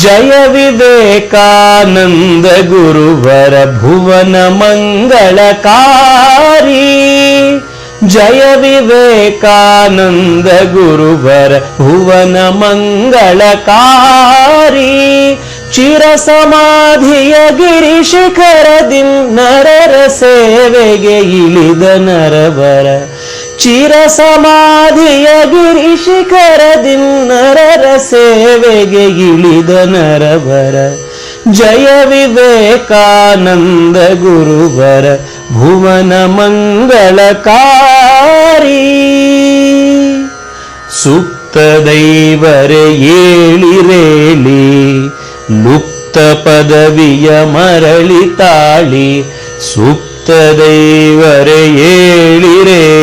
ಜಯ ವಿವೇಕಾನಂದ ಗುರುವರ ಭುವನ ಮಂಗಳಕಾರಿ ಜಯ ವಿವೇಕಾನಂದ ಗುರುವರ ಭುವನ ಮಂಗಳಕಾರಿ ಚಿರ ಸಮಾಧಿಯ ಗಿರಿ ಶಿಖರದಿ ನರರ ಸೇವೆಗೆ ಇಳಿದ ನರವರ ಚಿರ ಸಮಾಧಿಯ ಗಿರಿ ಶಿಖರದಿ ನರರ ಸೇವೆಗೆ ಇಳಿದ ನರವರ ಜಯ ವಿವೇಕಾನಂದ ಗುರುವರ ಭುವನ ಮಂಗಳಕಾರಿ ಸುಪ್ತ ದೈವರೆ ಏಳಿರೇಳಿ ಲುಪ್ತ ಪದವಿಯ ಮರಳಿ ತಾಳಿ ಸುಪ್ತ ದೈವರೆ ಏಳಿರೇಳಿ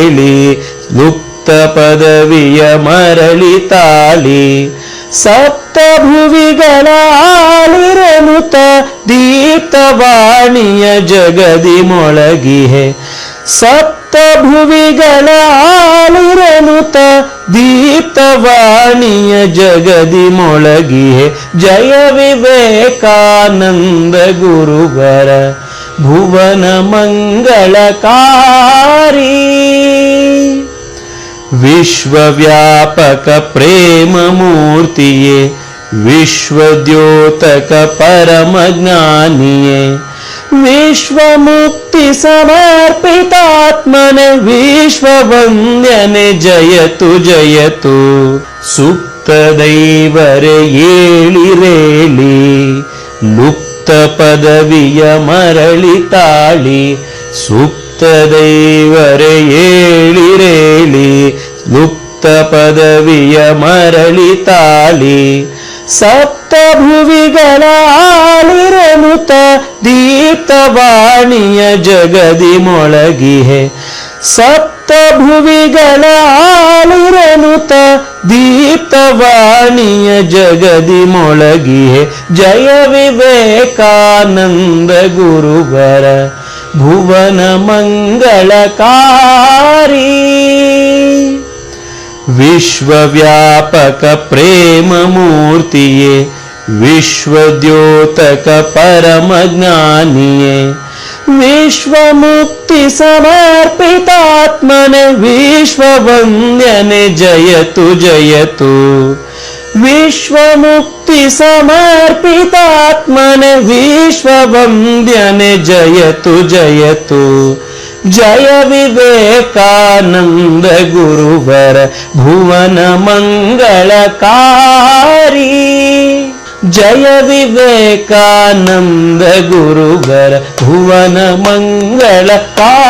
ಲುಪ್ತ ಪದವಿಯ ಮರಳಿ ತಾಳಿ, ಸಪ್ತ ಭುವಿಗಳ ಆಳಿರನುತ ದೀಪ್ತವಾಣಿಯ ಜಗದಿ ಮೊಳಗಿಹೆ, ಸಪ್ತ ಭುವಿಗಳ ಆಳಿರನುತ ದೀಪ್ತವಾಣಿಯ ಜಗದಿ ಮೊಳಗಿಹೆ, ಜಯ ವಿವೇಕಾನಂದ ಗುರುವರ ಭುವನ ಮಂಗಳಕಾರಿ. विश्वव्यापकप्रेममूर्तिये विश्वद्योतकपरमज्ञानिये। मूर्तिये विश्ववन्द्यने जयतु जयतु। सुप्तदैव रेलि रेलि लुप्त पदवीयमरलिताली सुप्तदैव ಪದವಿಯ ಮರಳಿ ತಾಳಿ ಸಪ್ತ ಭುವಿಗಳ ಆಳಿರನುತ ದೀಪ್ತವಾಣಿಯ ಜಗದಿ ಮೊಳಗಿಹೆ ಸಪ್ತ ಭುವಿಗಳ ಆಳಿರನುತ ದೀಪ್ತವಾಣಿಯ ಜಗದಿ ಮೊಳಗಿಹೆ ಜಯ ವಿವೇಕಾನಂದ ಗುರುವರ ಭುವನ ಮಂಗಳಕಾರಿ विश्वव्यापकप्रेममूर्तिये विश्वद्योतकपरमज्ञानिये विश्वमुक्तिसमर्पितात्मन विश्ववन्द्यने जयतु जयतु। विश्वमुक्तिसमर्पितात्मन विश्ववन्द्यने जयतु जयतु। जय विवेका। ஞானானந்த குருவர புவன மங்களகாரி. ஜய விவேகானந்த குருவர புவன மங்களகாரி.